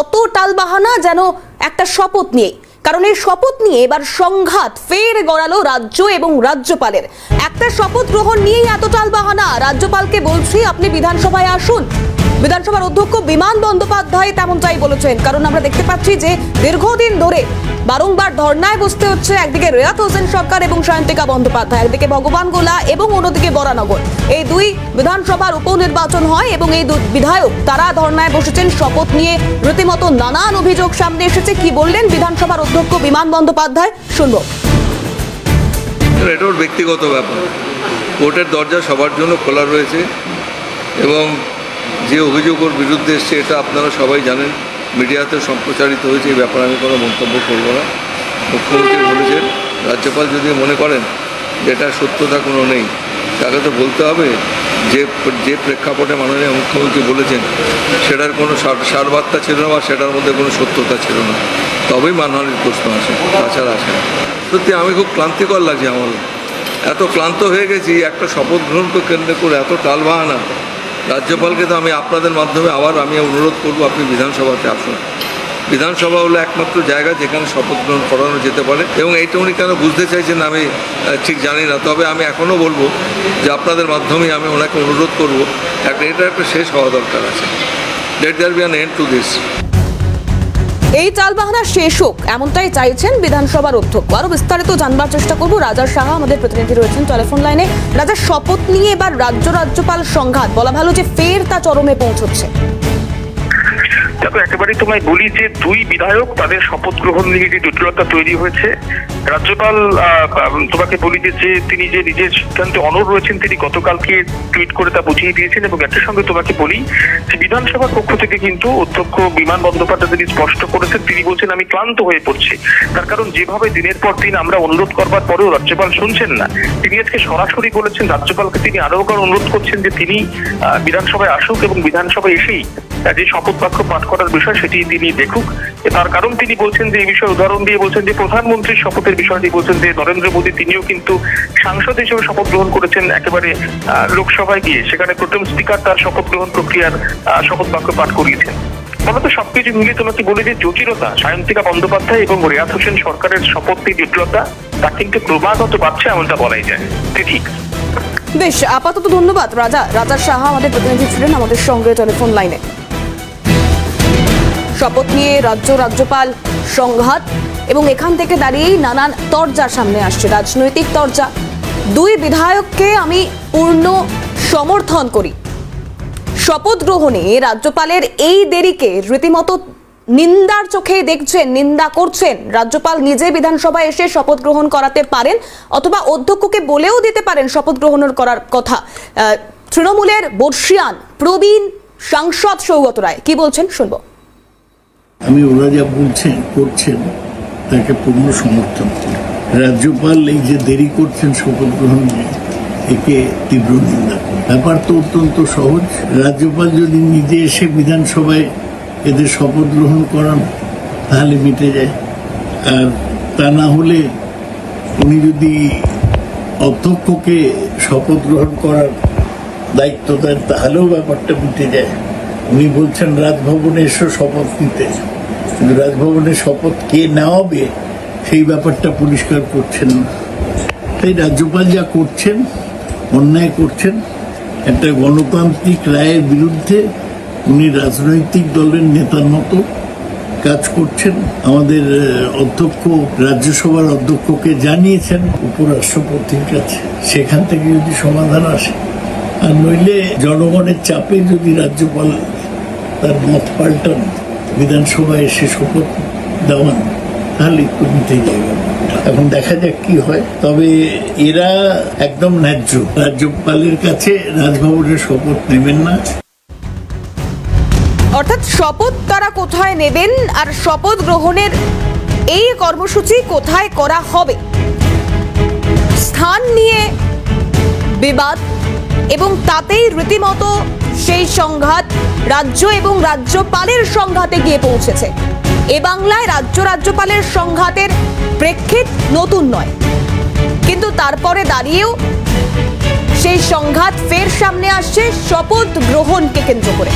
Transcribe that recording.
তত টালবাহানা যেন একটা শপথ নিয়ে। কারণ এই শপথ নিয়ে এবার সংঘাত ফের গড়ালো রাজ্য এবং রাজ্যপালের। একটা শপথ গ্রহণ নিয়েই এত টালবাহানা। রাজ্যপালকে বলছি আপনি বিধানসভায় আসুন। বিধানসভার অধ্যক্ষ বিমান বন্দ্যোপাধ্যায় তেমন তেমনটাই বলেছেন, কারণ আমরা দেখতে পাচ্ছি যে দীর্ঘদিন ধরে বারংবার ধর্নায় বসতে হচ্ছে, একদিকে রেয়াত হোসেন সরকার এবং সায়ন্তিকা বন্দ্যোপাধ্যায়, একদিকে ভগবান গোলা এবং অন্যদিকে বরানগর। এই দুই বিধানসভার উপনির্বাচন হয় এবং এই দুই বিধায়ক তারা ধর্নায় বসেছেন, শপথ নিয়ে রীতিমতো নানান অভিযোগ সামনে এসেছে। কি বললেন বিধানসভার অধ্যক্ষ বিমান বন্দ্যোপাধ্যায়? শুনব। এটা ব্যক্তিগত ব্যাপার। কোর্টের দরজা সবার জন্য খোলা রয়েছে এবং যে অভিযোগ ওর বিরুদ্ধে এসছে এটা আপনারা সবাই জানেন, মিডিয়াতে সম্প্রচারিত হয়েছে, এই ব্যাপারে আমি কোনো মন্তব্য করব না। মুখ্যমন্ত্রী বলেছেন, রাজ্যপাল যদি মনে করেন যে এটা সত্যতা কোনো নেই, তাকে তো বলতে হবে যে যে প্রেক্ষাপটে মাননীয় মুখ্যমন্ত্রী বলেছেন, সেটার কোনো সার- সারবার্তা ছিল না বা সেটার মধ্যে কোনো সত্যতা ছিল না। তবেই মানহানির প্রশ্ন আসে, তাছাড়া আসে না। সত্যি আমি খুব ক্লান্তিকর লাগছে আমার। এত ক্লান্ত হয়ে গেছি, একটা শপথ গ্রহণকে কেন্দ্র করে এত টালবাহানা। রাজ্যপালকে তো আমি আপনাদের মাধ্যমে আবার আমি অনুরোধ করব আপনি বিধানসভাতে আসুন। বিধানসভা হলো একমাত্র জায়গা যেখানে শপথ গ্রহণ করানো যেতে পারে এবং এইটা উনি কেন বুঝতে চাইছেন আমি ঠিক জানি না। তবে আমি এখনও বলব যে আপনাদের মাধ্যমে আমি ওনাকে অনুরোধ করব, একটা এটা একটা শেষ হওয়া দরকার আছে। Let there be an end to this এই টালবাহানা শেষ হোক, এমনটাই চাইছেন বিধানসভার অধ্যক্ষ। আরও বিস্তারিত জানবার চেষ্টা করব রাজা সাহা, আমাদের প্রতিনিধি রয়েছেন টেলিফোন লাইনে রাজার শপথ নিয়ে এবার রাজ্য রাজ্যপাল সংঘাত, বলা ভালো যে ফের তা চরমে পৌঁছচ্ছে। দেখো, একেবারেই তোমায় বলি যে দুই বিধায়ক তাদের শপথ গ্রহণ নিয়ে যে জটিলতা তৈরি হয়েছে, রাজ্যপাল তোমাকে বলি যে তিনি যে নিজের সিদ্ধান্তে অনড় রয়েছেন, তিনি গতকালকে টুইট করে তা বুঝিয়ে দিয়েছেন এবং একই সঙ্গে তোমাকে বলি যে, বিধানসভার পক্ষ থেকে কিন্তু অধ্যক্ষ বিমান বন্দ্যোপাধ্যায় তিনি স্পষ্ট করেছেন, তিনি বলছেন, আমি ক্লান্ত হয়ে পড়ছি। তার কারণ, যেভাবে দিনের পর দিন আমরা অনুরোধ করবার পরেও রাজ্যপাল শুনছেন না। তিনি আজকে সরাসরি বলেছেন, রাজ্যপালকে তিনি আরও অনুরোধ করছেন যে তিনি বিধানসভায় আসুক এবং বিধানসভায় এসেই যে শপথ বাক্য পাঠ করার বিষয় সেটি তিনি দেখুক তার কারণ তিনি বলছেন যে, এই বিষয়ে উদাহরণ দিয়ে বলছেন যে, প্রধানমন্ত্রীর শপথের বিষয়টি বলছেন যে, নরেন্দ্র মোদী তিনিও কিন্তু সাংসদ হিসেবে শপথ গ্রহণ করেছেন একেবারে লোকসভায় গিয়ে। সেখানে প্রথম স্পিকার তার শপথ গ্রহণ প্রক্রিয়ার শপথ বাক্য পাঠ করিয়েছেন। ফলত সবকিছু মিলিয়ে তোমাকে বলে যে, জটিলতা, সায়ন্তিকা বন্দ্যোপাধ্যায় এবং রিয়াজ হোসেন সরকারের শপথ নিয়ে জটিলতা, তা কিন্তু ক্রমাগত বাড়ছে এমনটা বলাই যায়। ঠিক। বেশ, আপাতত ধন্যবাদ, রাজা। রাজা সাহা আমাদের প্রতিনিধি ছিলেন আমাদের সঙ্গে টেলিফোন লাইনে। শপথ নিয়ে রাজ্য রাজ্যপাল সংঘাত এবং এখান থেকে দাঁড়িয়েই নানান তরজা সামনে আসছে। রাজনৈতিক তরজা। দুই বিধায়ককে আমি পূর্ণ সমর্থন করি। শপথ গ্রহণে রাজ্যপালের এই দেরিকে রীতিমতো নিন্দার চোখে দেখছেন, নিন্দা করছেন। রাজ্যপাল নিজে বিধানসভায় এসে শপথ গ্রহণ করাতে পারেন অথবা অধ্যক্ষকে বলেও দিতে পারেন শপথ গ্রহণের করার কথা। তৃণমূলের বর্ষিয়ান প্রবীণ সাংসদ সৌগত রায়, কি বলছেন শুনব। আমি ওরা যা বলছেন, করছেন, তাকে পূর্ণ সমর্থন করি। রাজ্যপাল এই যে দেরি করছেন শপথ গ্রহণ নিয়ে, একে তীব্র নিন্দা ব্যাপার তো অত্যন্ত সহজ। রাজ্যপাল যদি নিজে এসে বিধানসভায় এদের শপথ গ্রহণ করান, তাহলে মিটে যায়। আর তা না হলে উনি যদি অধ্যক্ষকে শপথ গ্রহণ করার দায়িত্ব দেন, তাহলেও ব্যাপারটা মিটে যায়। উনি বলছেন, রাজভবনে এসো শপথ নিতে। কিন্তু রাজভবনে শপথ কে নেওয়াবে সেই ব্যাপারটা পরিষ্কার করছেন না। তাই রাজ্যপাল যা করছেন, অন্যায় করছেন, একটা গণতান্ত্রিক রায়ের বিরুদ্ধে উনি রাজনৈতিক দলের নেতার মতো কাজ করছেন। আমাদের অধ্যক্ষ, রাজ্যসভার অধ্যক্ষকে জানিয়েছেন উপরাষ্ট্রপতির কাছে। সেখান থেকে যদি সমাধান আসে, আর নইলে জনগণের চাপে যদি রাজ্যপাল তার মত পাল্টান। বিধানসভায় এসে শপথ দেওয়ান, তাহলে মিটে যায় এখন দেখা যাক কি হয়। তবে এরা একদম ন্যায্য। রাজ্যপালের কাছে রাজভবনের শপথ নেবেন না। অর্থাৎ শপথ তারা কোথায় নেবেন আর শপথ গ্রহণের এই কর্মসূচি কোথায় করা হবে? স্থান নিয়ে বিবাদ এবং তাতেই রীতিমতো সেই সংঘাত রাজ্য এবং রাজ্যপালের সংঘাতে গিয়ে পৌঁছেছে। এ বাংলায় রাজ্য রাজ্যপালের সংঘাতের প্রেক্ষিত নতুন নয়। কিন্তু তারপরে দাঁড়িয়েও সেই সংঘাত ফের সামনে আসছে শপথ গ্রহণকে কেন্দ্র করে।